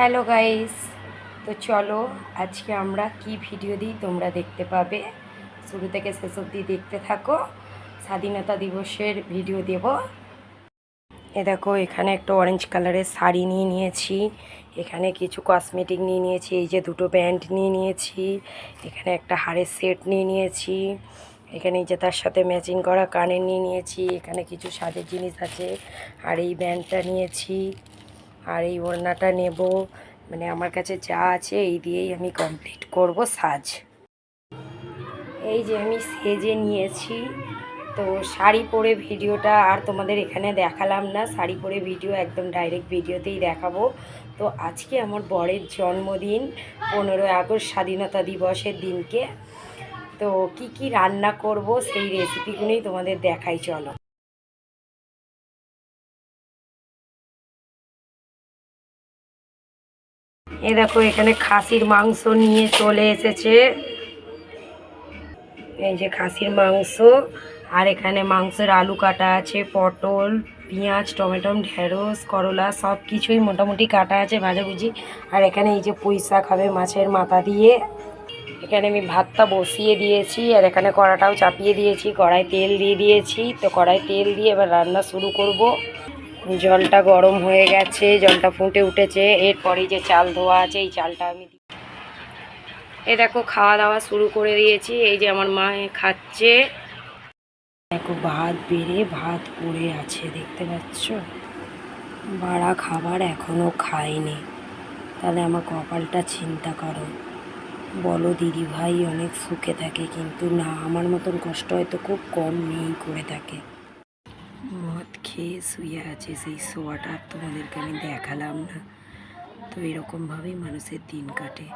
Hello guys, তো চলো আজকে আমরা কি ভিডিও দিই তোমরা দেখতে পাবে। শুরু থেকে শেষ অবধি দেখতে থাকো, স্বাধীনতা দিবসের ভিডিও দেব। এ দেখো, এখানে একটা অরেঞ্জ কালারের শাড়ি নিয়ে নিয়েছি, এখানে কিছু কসমেটিক নিয়ে নিয়েছি, এই যে দুটো ব্যান্ড নিয়ে নিয়েছি, এখানে একটা হাড়ের সেট নিয়ে নিয়েছি, এখানে এই যে তার সাথে ম্যাচিং করা কানের নিয়ে নিয়েছি, এখানে কিছু সাজের জিনিস আছে, আর এই ব্যান্ডটা নিয়েছি। আর এই ওড়নাটা নেব। মানে আমার কাছে যা আছে এই দিয়েই আমি কমপ্লিট করব সাজ। এই যে আমি সেজে নিয়েছি। তো শাড়ি পরে ভিডিওটা আর তোমাদের এখানে দেখালাম না। শাড়ি পরে ভিডিও একদম ডাইরেক্ট ভিডিওতেই দেখাবো। তো আজকে আমার বরের জন্মদিন, পনেরোই আগস্ট স্বাধীনতা দিবসের দিনকে। তো কি কি রান্না করব সেই রেসিপিগুলোই তোমাদের দেখাই, চলো। এ দেখো, এখানে খাসির মাংস নিয়ে চলে এসেছে। এই যে খাসির মাংস, আর এখানে মাংসের আলু কাটা আছে, পটল, পেঁয়াজ, টমেটো, ঢেঁড়স, করলা সব কিছুই মোটামুটি কাটা আছে ভাজাভুজি। আর এখানে এই যে পুঁই শাক হবে মাছের মাথা দিয়ে। এখানে আমি ভাতটা বসিয়ে দিয়েছি, আর এখানে কড়াটাও চাপিয়ে দিয়েছি। কড়াই তেল দিয়ে দিয়েছি। তো কড়াই তেল দিয়ে এবার রান্না শুরু করব। জলটা গরম হয়ে গেছে, জলটা ফুটে উঠেছে। এরপরে যে চাল ধোয়া আছে, এই চালটা আমি এ দেখো, খাওয়া দাওয়া শুরু করে দিয়েছি। এই যে আমার মা খাচ্ছে। দেখো, ভাত বেড়ে ভাত পড়ে আছে, দেখতে পাচ্ছ? বাড়া খাবার এখনও খায়নি। তাহলে আমার কপালটা চিন্তা করো। বলো দিদি ভাই অনেক সুখে থাকে, কিন্তু না, আমার মতন কষ্ট হয়তো খুব কম মেয়েই করে থাকে। খেয়ে শুয়ে আছে সেই শোয়াটা আর তোমাদেরকে আমি দেখালাম না। তো এরকমভাবেই মানুষের দিন কাটে।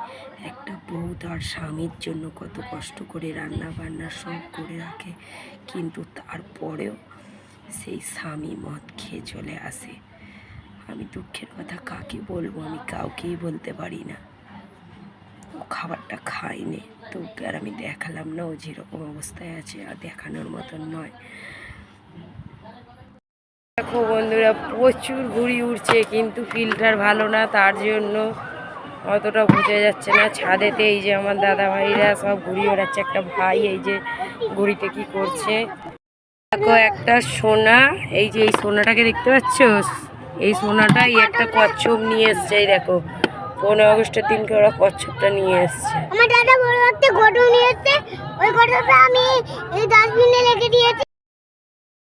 একটা বউ তার স্বামীর জন্য কত কষ্ট করে রান্না বান্না সব করে রাখে, কিন্তু তারপরেও সেই স্বামী মদ খেয়ে চলে আসে। আমি দুঃখের কথা কাকে বলব আমি কাউকেই বলতে পারি না। ও খাবারটা খায়নি। তো আর আমি দেখালাম না, ও যেরকম অবস্থায় আছে আর দেখানোর মতন নয়। দেখো বন্ধুরা, প্রচুর ঘুড়ি উঠছে কিন্তু ফিল্টার ভালো না, তার জন্য অতটা বোঝা যাচ্ছে না। ছাদেতে এই যে আমার দাদা ভাইরা সব ঘুড়ি ওড়াচ্ছে, একটা ভাই এই যে ঘুড়িতে কি করছে। দেখো একটা সোনা, এই যে এই সোনাটাকে দেখতে পাচ্ছ? এই সোনাটাই একটা কচ্ছপ নিয়ে এসছে, এই দেখো। পনেরো আগস্টের দিনকে ওরা কচ্ছপটা নিয়ে এসছে। আমার দাদা বড় একটা ঘটক নিয়েছে ওই ঘটকটা আমি এই ডাস্টবিনে রেখে দিয়েছি।